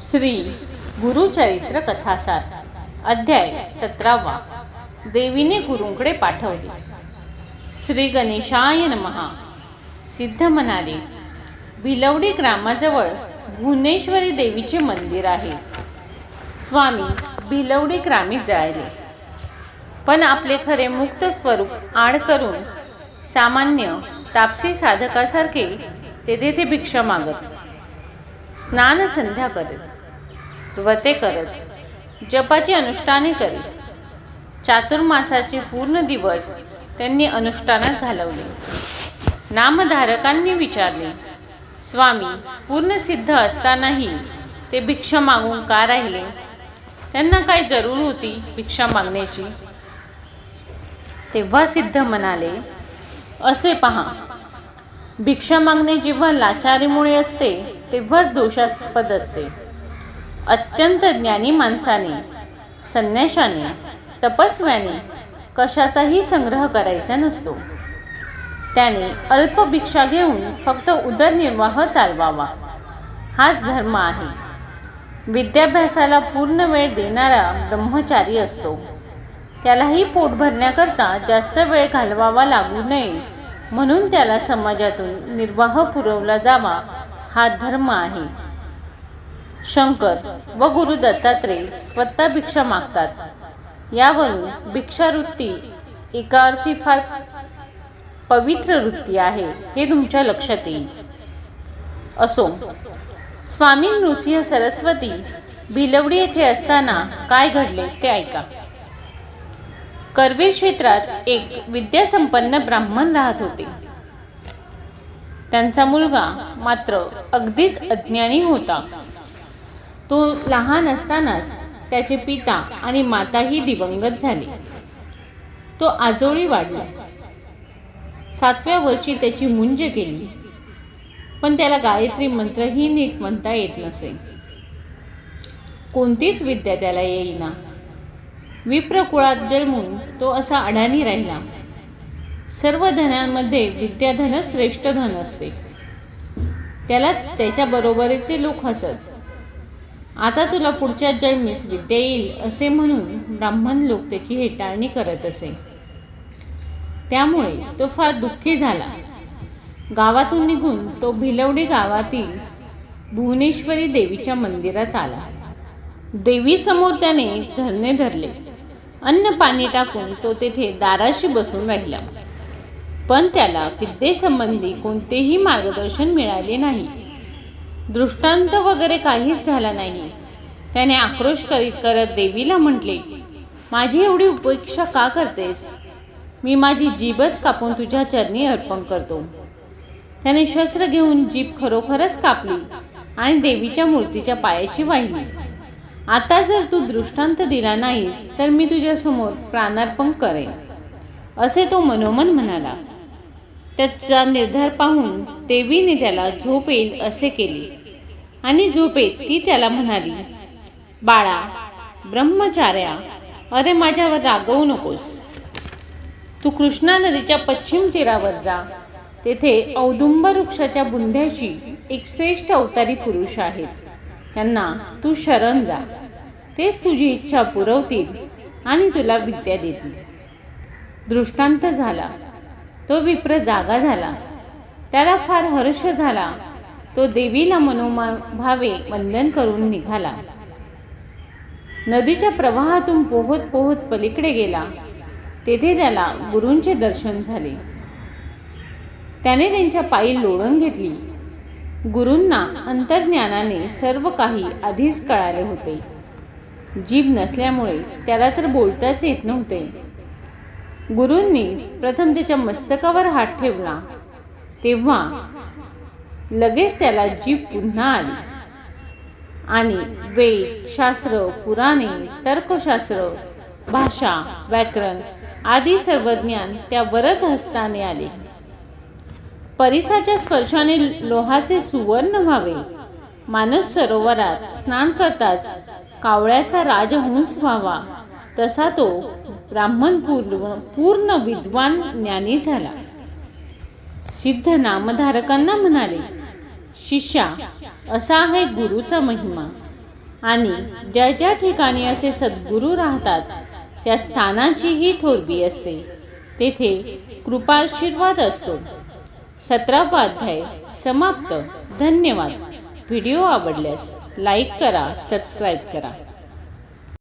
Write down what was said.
श्री गुरुचरित्र कथासार अध्याय सतरावा. देवीने गुरूंकडे पाठवले. श्री गणेशाय नमहा सिद्ध म्हणाले भिलवडी ग्रामाजवळ भुवनेश्वरी देवीचे मंदिर आहे. स्वामी भिलवडी ग्रामीत जायले. पण आपले खरे मुक्त स्वरूप आड करून सामान्य तापसी साधकासारखे तेथे ते भिक्षा मागत. स्नान संध्या करीत व्रते करत जपाची अनुष्ठाने करीत. चातुर्मासाचे पूर्ण दिवस त्यांनी अनुष्ठानात घालवले. नामधारकांनी विचारले स्वामी पूर्ण सिद्ध असतानाही ते भिक्षा मागून का राहिले? त्यांना काय जरूर होती भिक्षा मागण्याची? तेव्हा सिद्ध म्हणाले असे पहा भिक्षा मागणे जेव्हा लाचारीमुळे असते तेव्हाच दोषास्पद असते. अत्यंत ज्ञानी माणसाने संन्याशाने तपस्व्याने कशाचाही संग्रह करायचा नसतो. त्याने अल्प भिक्षा घेऊन फक्त उदरनिर्वाह चालवावा. हाच धर्म आहे. विद्याभ्यासाला पूर्ण वेळ देणारा ब्रह्मचारी असतो. त्यालाही पोट भरण्याकरता जास्त वेळ घालवावा लागू नये म्हणून त्याला समाजातून निर्वाह पुरवला जावा हा धर्म आहे. शंकर व गुरु दत्तात्रय स्वतः भिक्षा मागतात. यावरून भिक्षावृत्ती एका अर्थी फार पवित्र वृत्ती आहे हे तुमच्या लक्षात येईल. असो स्वामी नृसिंह सरस्वती भिलवडी येथे असताना काय घडले ते ऐका. कर्वे क्षेत्रात एक विद्यासंपन्न ब्राह्मण राहत होते. त्यांचा मुलगा मात्र अगदीच अज्ञानी होता. तो लहान असतानाच त्याचे पिता आणि माताही दिवंगत झाली. तो आजोळी वाढला. सातव्या वर्षी त्याची मुंज केली पण त्याला गायत्री मंत्रही नीट म्हणता येत नसे. कोणतीच विद्या त्याला येईना. विप्रकुळात जन्मून तो असा अडाणी राहिला. सर्व धनांमध्ये विद्याधन श्रेष्ठ धन असते. त्याला त्याच्या बरोबरीचे लोक हसत. आता तुला पुढच्या जन्मीच विद्या येईल असे म्हणून ब्राह्मण लोक त्याची हेटाळणी करत असे. त्यामुळे तो फार दुःखी झाला. गावातून निघून तो भिलवडी गावातील भुवनेश्वरी देवीच्या मंदिरात आला. देवीसमोर त्याने धरणे धरले. अन्न पाणी टाकून तो तेथे दाराशी बसून राहिला. पण त्याला विद्येसंबंधी कोणतेही मार्गदर्शन मिळाले नाही. दृष्टांत वगैरे काहीच झाला नाही. त्याने आक्रोश करीत करत देवीला म्हटले माझी एवढी उपेक्षा का करतेस? मी माझी जीभच कापून तुझ्या चरणी अर्पण करतो. त्याने शस्त्र घेऊन जीभ खरोखरच कापली आणि देवीच्या मूर्तीच्या पायाशी वाहिली. आता जर तू दृष्टांत दिला नाहीस तर मी तुझ्यासमोर प्राणार्पण करेन असे तो मनोमन म्हणाला. त्याचा निर्धार पाहून देवीने त्याला झोप येईल असे केले. आणि झोपेत ती त्याला म्हणाली बाळा ब्रह्मचार्या अरे माझ्यावर रागवू नकोस. तू कृष्णा नदीच्या पश्चिम तीरावर जा. तेथे औदुंब वृक्षाच्या बुंध्याशी एक श्रेष्ठ अवतारी पुरुष आहेत. त्यांना तू शरण जा. तेच तुझी इच्छा पुरवतील आणि तुला विद्या देतील. दृष्टांत झाला. तो विप्र जागा झाला. त्याला फार हर्ष झाला. तो देवीला मनोमा भावे वंदन करून निघाला. नदीच्या प्रवाहातून पोहत पोहत पलीकडे गेला. तेथे त्याला गुरूंचे दर्शन झाले. त्याने त्यांच्या पायी लोळण घेतली. गुरूंना अंतर्ज्ञानाने सर्व काही आधीच कळाले होते. जीभ नसल्यामुळे त्याला तर बोलताच येत नव्हते. गुरूंनी प्रथम त्याच्या मस्तकावर हात ठेवला. तेव्हा लगेच त्याला जीभ पुन्हा आली. आणि वेद शास्त्र पुराणे तर्कशास्त्र भाषा व्याकरण आदी सर्व ज्ञान त्या वरद हस्ताने आले. परिसाच्या स्पर्शाने लोहाचे सुवर्ण व्हावे. मानस सरोवरात स्नान करताच कावळ्याचा राजहंस व्हावा. तसा तो ब्राह्मण पूर्ण पूर्ण विद्वान ज्ञानी झाला. सिद्ध नामधारकांना म्हणाले शिष्या असा आहे गुरुचा महिमा. आणि ज्या ज्या ठिकाणी असे सद्गुरू राहतात त्या स्थानाचीही थोरवी असते. तेथे कृपाशीर्वाद असतो. सतरावा अध्याय समाप्त. धन्यवाद. व्हिडिओ आवडल्यास लाईक करा सबस्क्राईब करा.